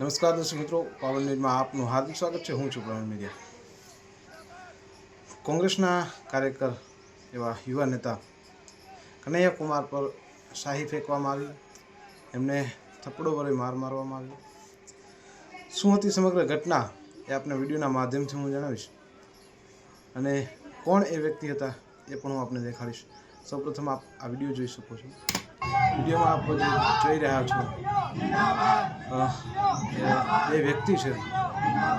નમસ્કાર દર્શક મિત્રો, પાવન ન્યૂઝમાં આપનું હાર્દિક સ્વાગત છે. હું છું પ્રવીણ મીડિયા કોંગ્રેસના કાર્યકર એવા યુવા નેતા કનૈયા કુમાર પર શાહી ફેંકવામાં આવી. એમને થપ્પડો વડે માર મારવામાં આવ્યો શું હતી સમગ્ર ઘટના એ આપને વિડીયોના માધ્યમથી હું જણાવીશ. અને કોણ એ વ્યક્તિ હતા એ પણ હું આપને દેખાડીશ. સૌપ્રથમ આપ આ વીડિયો જોઈ શકો છો. વિડીયોમાં આપ જોઈ રહ્યા છો એ વ્યક્તિ છે,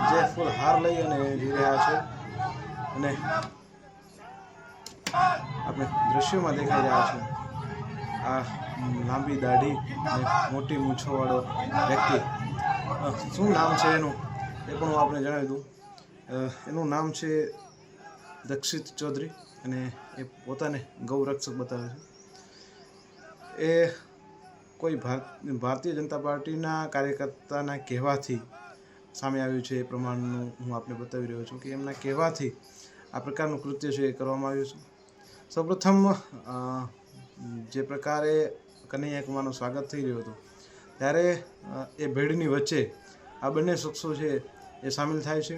જે ફૂલ હાર લઈ અને જઈ રહ્યા છે. અને આપણે દ્રશ્યોમાં દેખાઈ રહ્યા છે, આ લાંબી દાઢી અને મોટી મૂછોવાળો વ્યક્તિ. શું નામ છે એનું? એ પણ હું આપણે જણાવી દઉં. એનું નામ છે દક્ષિત ચૌધરી અને એ પોતાને ગૌરક્ષક બતાવે છે. એ કોઈ ભાર- ભારતીય જનતા પાર્ટીના કાર્યકર્તાના કહેવાથી સામે આવ્યું છે એ પ્રમાણનું હું આપને બતાવી રહ્યો છું કે એમના કહેવાથી આ પ્રકારનું કૃત્ય છે એ કરવામાં આવ્યું છે. સૌપ્રથમ જે પ્રકારે કનૈયા કુમારનું સ્વાગત થઈ રહ્યું હતું, ત્યારે એ ભીડની વચ્ચે આ બંને શખ્સો છે એ સામેલ થાય છે,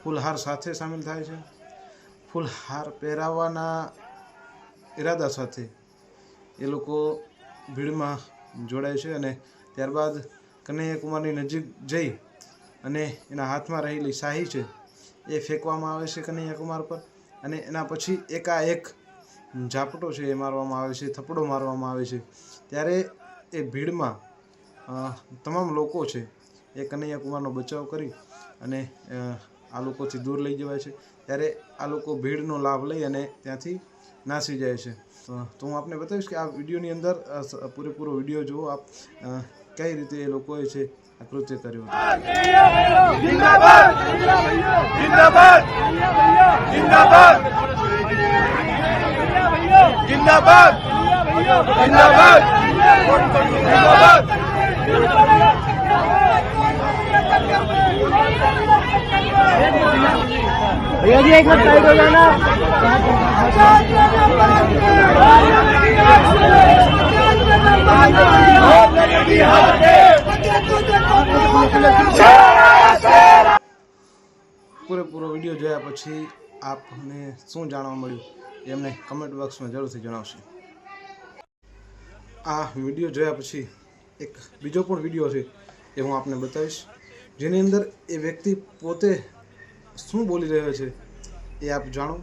ફૂલહાર સાથે સામેલ થાય છે, ફૂલહાર પહેરાવવાના ઈરાદા સાથે એ લોકો ભીડમાં જોડાય છે અને ત્યારબાદ કનૈયા કુમારની નજીક જઈ અને એના હાથમાં રહેલી શાહી છે, એ ફેંકવામાં આવે છે કનૈયાકુમાર પર. અને એના પછી એકાએક ઝાપટો છે એ મારવામાં આવે છે થપડો મારવામાં આવે છે. ત્યારે એ ભીડમાં તમામ લોકો છે એ કનૈયાકુમારનો બચાવ કરી અને આ લોકોથી દૂર લઈ જવાય છે. ત્યારે આ લોકો ભીડનો લાભ લઈ અને ત્યાંથી નાસી જાય છે. તો હું આપને બતાવીશ કે આ વિડીયોની અંદર પૂરેપૂરો વીડિયો જુઓ આપ કઈ રીતે એ લોકોએ છે આ કૃત્ય કર્યું હતું. भैया जी एक मिनट साइड हो जाना પૂરેપૂરો વિડીયો જોયા પછી આપને શું જાણવા મળ્યું એ અમને કમેન્ટ બોક્સમાં જરૂરથી જણાવશે આ વિડીયો જોયા પછી એક બીજો પણ વિડીયો છે એ હું આપને બતાવીશ જેની અંદર એ વ્યક્તિ પોતે શું બોલી રહ્યો છે એ આપ જાણો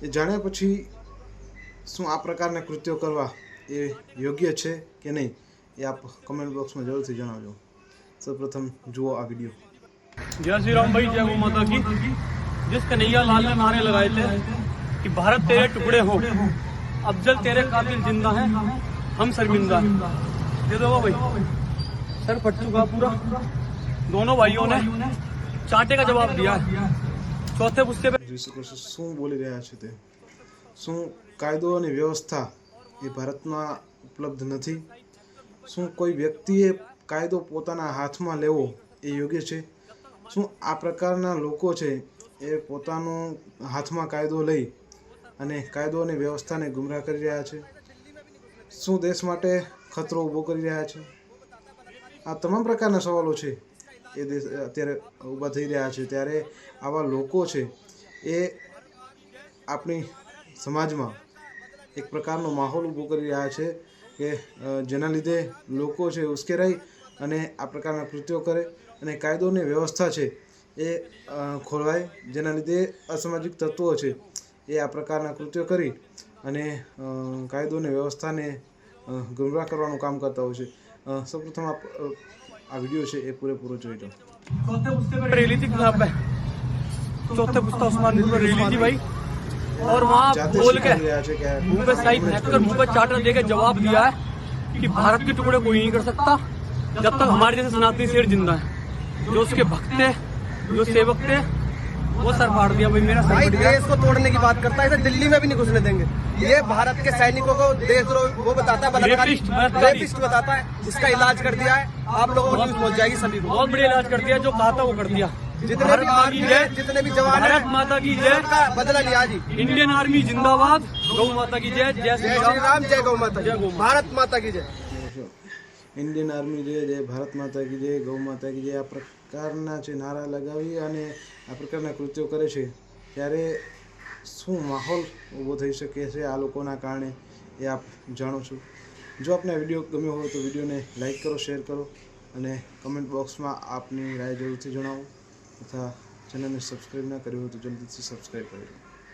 એ જાણ્યા પછી શું આ પ્રકારના કૃત્યો કરવા એ યોગ્ય છે કે નહીં એ આપ કમેન્ટ બોક્સમાં જરૂરથી જણાવજો સૌપ્રથમ જુઓ આ વિડીયો जय श्री राम भाई जय गौ माता की जिस कन्हैया लाल ने नारे लगाए थे कि भारत तेरे टुकड़े हो अफजल तेरे कातिल जिंदा है हम शर्मिंदा है दे दो भाई सर फट चुका पूरा दोनों भाइयों ने ચાટે કા જવાબ દિયા ચોથે પુસ્તે પે જોઈ શકો છો શું બોલી રહ્યા છે તે શું કાયદો અને વ્યવસ્થા એ ભારતમાં ઉપલબ્ધ નથી શું કોઈ વ્યક્તિએ કાયદો પોતાના હાથમાં લેવો એ યોગ્ય છે શું આ પ્રકારના લોકો છે એ પોતાનો હાથમાં કાયદો લઈ અને કાયદો અને વ્યવસ્થાને ગુમરાહ કરી રહ્યા છે શું દેશ માટે ખતરો ઊભો કરી રહ્યા છે આ તમામ પ્રકારના સવાલો છે એ દેશ અત્યારે ઊભા થઈ રહ્યા છે. ત્યારે આવા લોકો છે એ આપણી સમાજમાં એક પ્રકારનો માહોલ ઊભો કરી રહ્યા છે કે જેના લીધે લોકો છે ઉશ્કેરાઈ અને આ પ્રકારના કૃત્યો કરે અને કાયદોની વ્યવસ્થા છે એ અ, ખોરવાય જેના લીધે અસામાજિક તત્વો છે એ આ પ્રકારના કૃત્યો કરી અને કાયદોની વ્યવસ્થાને ગુમરાહ કરવાનું કામ કરતા હોય છે. સૌપ્રથમ આપ આ વિડીયો છે એ પૂરેપૂરો જોઈ લો चौथे पुस्ते पे रैली थी यहाँ पे चौथे पुस्ता उस्मान पर रैली थी भाई और वहाँ જાતે बोल के સ્વીકારી રહ્યા છે કે આ मुंह पे साइड फेंक कर मुंह पे चाटा देकर जवाब दिया है कि भारत के टुकड़े कोई नहीं कर सकता जब तक हमारे जैसे सनातनी शेर जिंदा है जो उसके भक्त थे जो सेवक थे वो सर फाड़ दिया भाई मेरा भाई देश को तोड़ने की बात करता है इसे दिल्ली में भी नहीं घुसने देंगे। ये भारत के सैनिकों को देशद्रोह वो बताता है बलात्कारी बताता है इसका इलाज कर दिया है आप लोगों को न्यूज़ पहुँच जाएगी सभी को। बहुत बढ़िया इलाज कर दिया जो कहा था वो कर दिया। जितने भी की जय। जितने भी जवान भारत माता की जय। उनका बदला लिया जी। इंडियन आर्मी जिंदाबाद। गौ माता की जय जय श्री राम। जय गौ माता जय गौ भारत माता की जय। ઇન્ડિયન આર્મી જે જય ભારત માતા કી જય, ગૌ માતા કી જય, આ પ્રકારના જે નારા લગાવી અને આ પ્રકારના કૃત્યો કરે છે, ત્યારે શું માહોલ ઊભો થઈ શકે છે આ લોકોના કારણે એ આપ જાણો છો. જો આપને વીડિયો ગમ્યો હોય તો વિડીયોને લાઇક કરો, શેર કરો અને કમેન્ટ બોક્સમાં આપની રાય જરૂરથી જણાવો તથા ચેનલને સબસ્ક્રાઈબ ના કર્યું હોય તો જલ્દીથી સબસ્ક્રાઈબ કરી